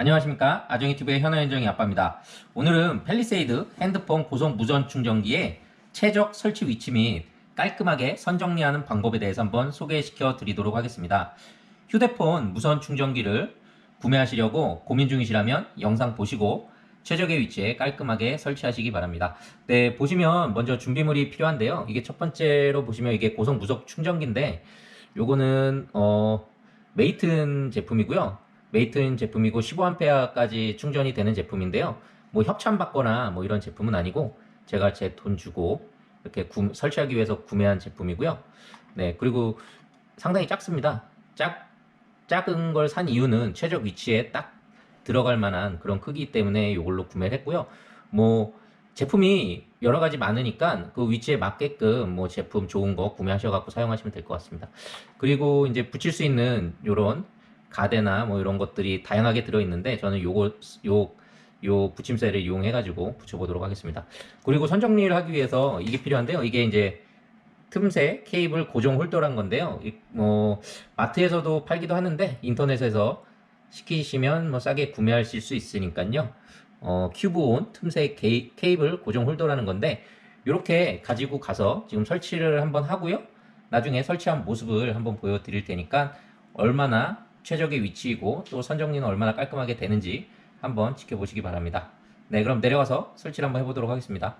안녕하십니까? 아정이TV의 현아현정이 아빠입니다. 오늘은 펠리세이드 핸드폰 고속 무선 충전기의 최적 설치 위치 및 깔끔하게 선정리하는 방법에 대해서 한번 소개시켜 드리도록 하겠습니다. 휴대폰 무선 충전기를 구매하시려고 고민 중이시라면 영상 보시고 최적의 위치에 깔끔하게 설치하시기 바랍니다. 네 보시면 먼저 준비물이 필요한데요. 이게 첫 번째로 보시면 이게 고속 무선 충전기인데 요거는 어 메이튼 제품이고요 메이튼 제품이고 15A까지 충전이 되는 제품인데요. 뭐 협찬 받거나 뭐 이런 제품은 아니고 제가 제 돈 주고 이렇게 구- 설치하기 위해서 구매한 제품이고요. 네, 그리고 상당히 작습니다. 작 작은 걸 산 이유는 최적 위치에 딱 들어갈 만한 그런 크기 때문에 이걸로 구매를 했고요. 뭐 제품이 여러 가지 많으니까 그 위치에 맞게끔 뭐 제품 좋은 거 구매하셔 갖고 사용하시면 될 것 같습니다. 그리고 이제 붙일 수 있는 요런 가대나 뭐 이런 것들이 다양하게 들어있는데 저는 요거 요, 요 붙임셀을 이용해 가지고 붙여보도록 하겠습니다. 그리고 선정리를 하기 위해서 이게 필요한데요. 이게 이제 틈새 케이블 고정 홀더란 건데요. 이- 뭐 마트에서도 팔기도 하는데 인터넷에서 시키시면 뭐 싸게 구매하실 수 있으니까요. 어, 큐브온 틈새 케이, 케이블 고정 홀더라는 건데 이렇게 가지고 가서 지금 설치를 한번 하고요. 나중에 설치한 모습을 한번 보여드릴 테니까 얼마나 최적의 위치이고 또 선정리는 얼마나 깔끔하게 되는지 한번 지켜보시기 바랍니다. 네, 그럼 내려가서 설치를 한번 해보도록 하겠습니다.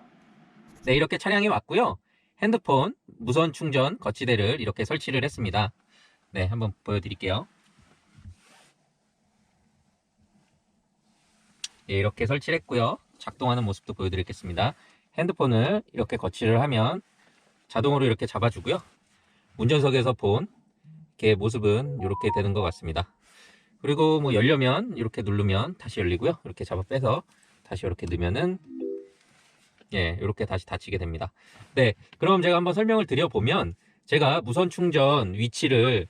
네, 이렇게 차량이 왔고요. 핸드폰 무선 충전 거치대를 이렇게 설치를 했습니다. 네, 한번 보여드릴게요. 네, 이렇게 설치를 했고요. 작동하는 모습도 보여드리겠습니다. 핸드폰을 이렇게 거치를 하면 자동으로 이렇게 잡아주고요. 운전석에서 본 이렇게 모습은 이렇게 되는 것 같습니다. 그리고 뭐 열려면 이렇게 누르면 다시 열리고요. 이렇게 잡아 빼서 다시 이렇게 넣으면은 예, 이렇게 다시 닫히게 됩니다. 네, 그럼 제가 한번 설명을 드려보면 제가 무선 충전 위치를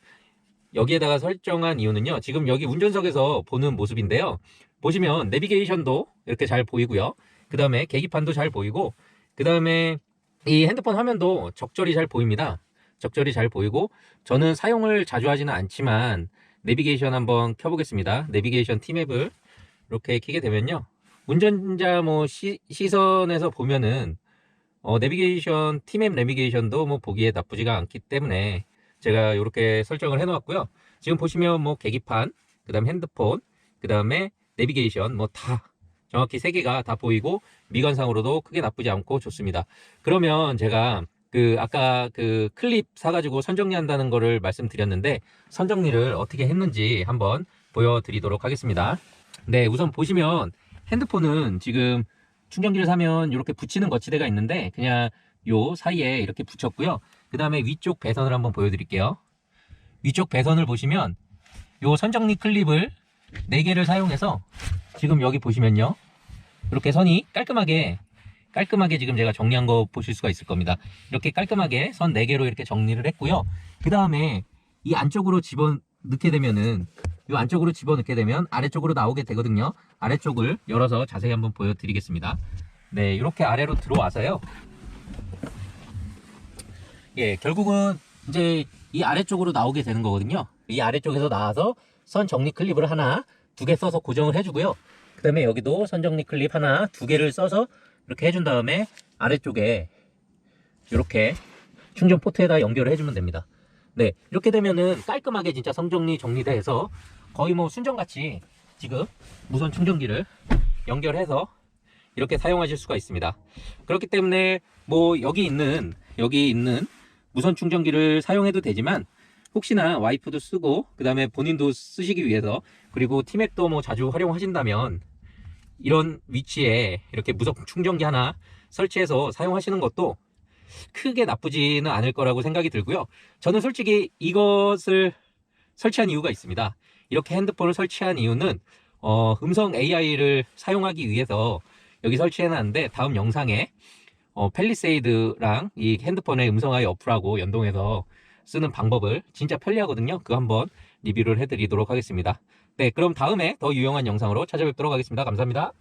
여기에다가 설정한 이유는요. 지금 여기 운전석에서 보는 모습인데요. 보시면 내비게이션도 이렇게 잘 보이고요. 그 다음에 계기판도 잘 보이고 그 다음에 이 핸드폰 화면도 적절히 잘 보입니다. 적절히 잘 보이고 저는 사용을 자주 하지는 않지만 내비게이션 한번 켜보겠습니다. 내비게이션 티맵을 이렇게 켜게 되면요. 운전자 뭐 시, 시선에서 보면은 어, 내비게이션 티맵 내비게이션도 뭐 보기에 나쁘지가 않기 때문에 제가 이렇게 설정을 해놓았고요. 지금 보시면 뭐 계기판, 그다음 핸드폰, 그다음에 내비게이션 뭐 다 정확히 세 개가 다 보이고 미관상으로도 크게 나쁘지 않고 좋습니다. 그러면 제가 그 아까 그 클립 사가지고 선정리한다는 거를 말씀드렸는데 선정리를 어떻게 했는지 한번 보여드리도록 하겠습니다. 네, 우선 보시면 핸드폰은 지금 충전기를 사면 이렇게 붙이는 거치대가 있는데 그냥 요 사이에 이렇게 붙였고요. 그 다음에 위쪽 배선을 한번 보여드릴게요. 위쪽 배선을 보시면 요 선정리 클립을 4개를 사용해서 지금 여기 보시면요. 이렇게 선이 깔끔하게 깔끔하게 지금 제가 정리한 거 보실 수가 있을 겁니다. 이렇게 깔끔하게 선 4개로 이렇게 정리를 했고요. 그 다음에 이 안쪽으로 집어 넣게 되면은 이 안쪽으로 집어 넣게 되면 아래쪽으로 나오게 되거든요. 아래쪽을 열어서 자세히 한번 보여드리겠습니다. 네, 이렇게 아래로 들어와서요. 예, 결국은 이제 이 아래쪽으로 나오게 되는 거거든요. 이 아래쪽에서 나와서 선 정리 클립을 하나, 두 개 써서 고정을 해주고요. 그 다음에 여기도 선 정리 클립 하나, 두 개를 써서 이렇게 해준 다음에 아래쪽에 이렇게 충전 포트에다 연결을 해주면 됩니다. 네, 이렇게 되면은 깔끔하게 진짜 성정리 정리돼서 거의 뭐 순정같이 지금 무선 충전기를 연결해서 이렇게 사용하실 수가 있습니다. 그렇기 때문에 뭐 여기 있는 여기 있는 무선 충전기를 사용해도 되지만 혹시나 와이프도 쓰고 그 다음에 본인도 쓰시기 위해서 그리고 티맵도 뭐 자주 활용하신다면 이런 위치에 이렇게 무선 충전기 하나 설치해서 사용하시는 것도 크게 나쁘지는 않을 거라고 생각이 들고요. 저는 솔직히 이것을 설치한 이유가 있습니다. 이렇게 핸드폰을 설치한 이유는 어, 음성 AI를 사용하기 위해서 여기 설치해 놨는데 다음 영상에 어, 펠리세이드랑 이 핸드폰의 음성 AI 어플하고 연동해서 쓰는 방법을 진짜 편리하거든요. 그거 한번 리뷰를 해드리도록 하겠습니다. 네, 그럼 다음에 더 유용한 영상으로 찾아뵙도록 하겠습니다. 감사합니다.